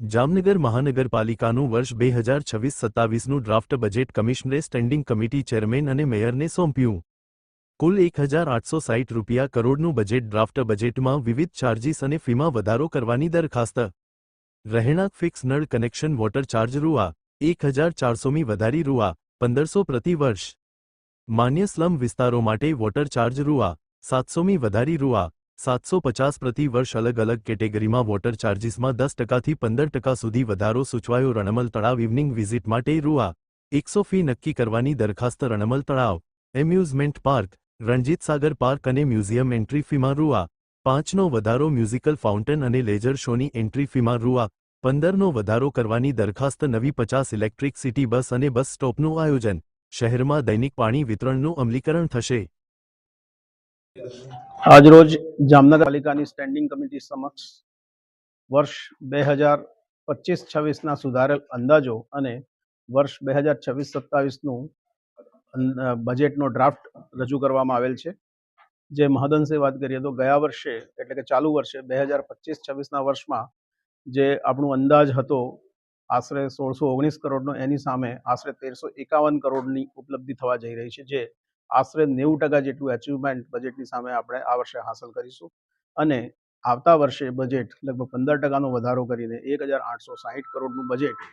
જામનગર મહાનગરપાલિકાનું વર્ષ બે હજાર છવ્વીસ સત્તાવીસનું ડ્રાફ્ટ બજેટ કમિશનરે સ્ટેન્ડિંગ કમિટી ચેરમેન અને મેયરને સોંપ્યું. કુલ એક હજાર આઠસો સાઠ રૂપિયા કરોડનું બજેટ ડ્રાફ્ટ બજેટમાં વિવિધ ચાર્જીસ અને ફીમાં વધારો કરવાની દરખાસ્ત. રહેણાંક ફિક્સ નળ કનેક્શન વોટર ચાર્જ રૂઆ, એક હજાર ચારસોમી વધારી રૂઆ, પંદરસો પ્રતિ વર્ષ. માન્ય સ્લમ વિસ્તારો માટે વોટર ચાર્જ રૂઆ, સાતસોમી વધારી રૂઆ સાતસો પચાસ પ્રતિ વર્ષ અલગ અલગ કેટેગરીમાં વોટર ચાર્જિસમાં દસ ટકાથી પંદર ટકા સુધી વધારો સૂચવાયો રણમલ તળાવ ઇવનિંગ વિઝિટ માટે રૂઆ. એકસો ફી નક્કી કરવાની દરખાસ્ત રણમલ તળાવ. Amusement park, Ranjit Sagar park અને મ્યુઝિયમ એન્ટ્રી ફીમાં રૂઆ. પાંચનો વધારો મ્યુઝિકલ ફાઉન્ટેન અને લેઝર શોની એન્ટ્રી ફીમાં રૂઆ. પંદરનો વધારો કરવાની દરખાસ્ત નવી પચાસ ઇલેક્ટ્રિક સિટી બસ અને બસ સ્ટોપનું આયોજન. શહેરમાં દૈનિક પાણી વિતરણનું અમલીકરણ થશે. આજરોજ જામનગર પાલિકાની સ્ટેન્ડિંગ કમિટી સમક્ષ વર્ષ બે હજાર પચીસ છવ્વીસના સુધારેલ અંદાજો અને વર્ષ બે હજાર છવ્વીસ સત્તાવીસનું બજેટનો ડ્રાફ્ટ રજૂ કરવામાં આવેલ છે. જે મહદઅંશે વાત કરીએ તો ગયા વર્ષે, એટલે કે ચાલુ વર્ષે, બે હજાર પચીસ છવ્વીસના વર્ષમાં જે આપણું અંદાજ હતો, આશરે સોળસો ઓગણીસ કરોડનો, એની સામે આશરે તેરસો એકાવન કરોડની ઉપલબ્ધિ થવા જઈ રહી છે, જે આશરે નેવું ટકા જેટલું એચિવમેન્ટ બજેટની સામે આપણે આ વર્ષે હાંસલ કરીશું. અને આવતા વર્ષે બજેટ લગભગ પંદર ટકાનો વધારો કરીને એક હજાર આઠસો સાહીઠ કરોડનું બજેટ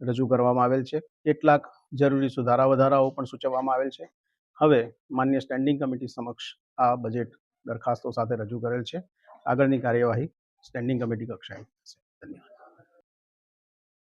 રજૂ કરવામાં આવેલ છે. કેટલાક જરૂરી સુધારા વધારાઓ પણ સૂચવવામાં આવેલ છે. હવે માન્ય સ્ટેન્ડિંગ કમિટી સમક્ષ આ બજેટ દરખાસ્તો સાથે રજૂ કરેલ છે. આગળની કાર્યવાહી સ્ટેન્ડિંગ કમિટી કક્ષાએ થશે. ધન્યવાદ.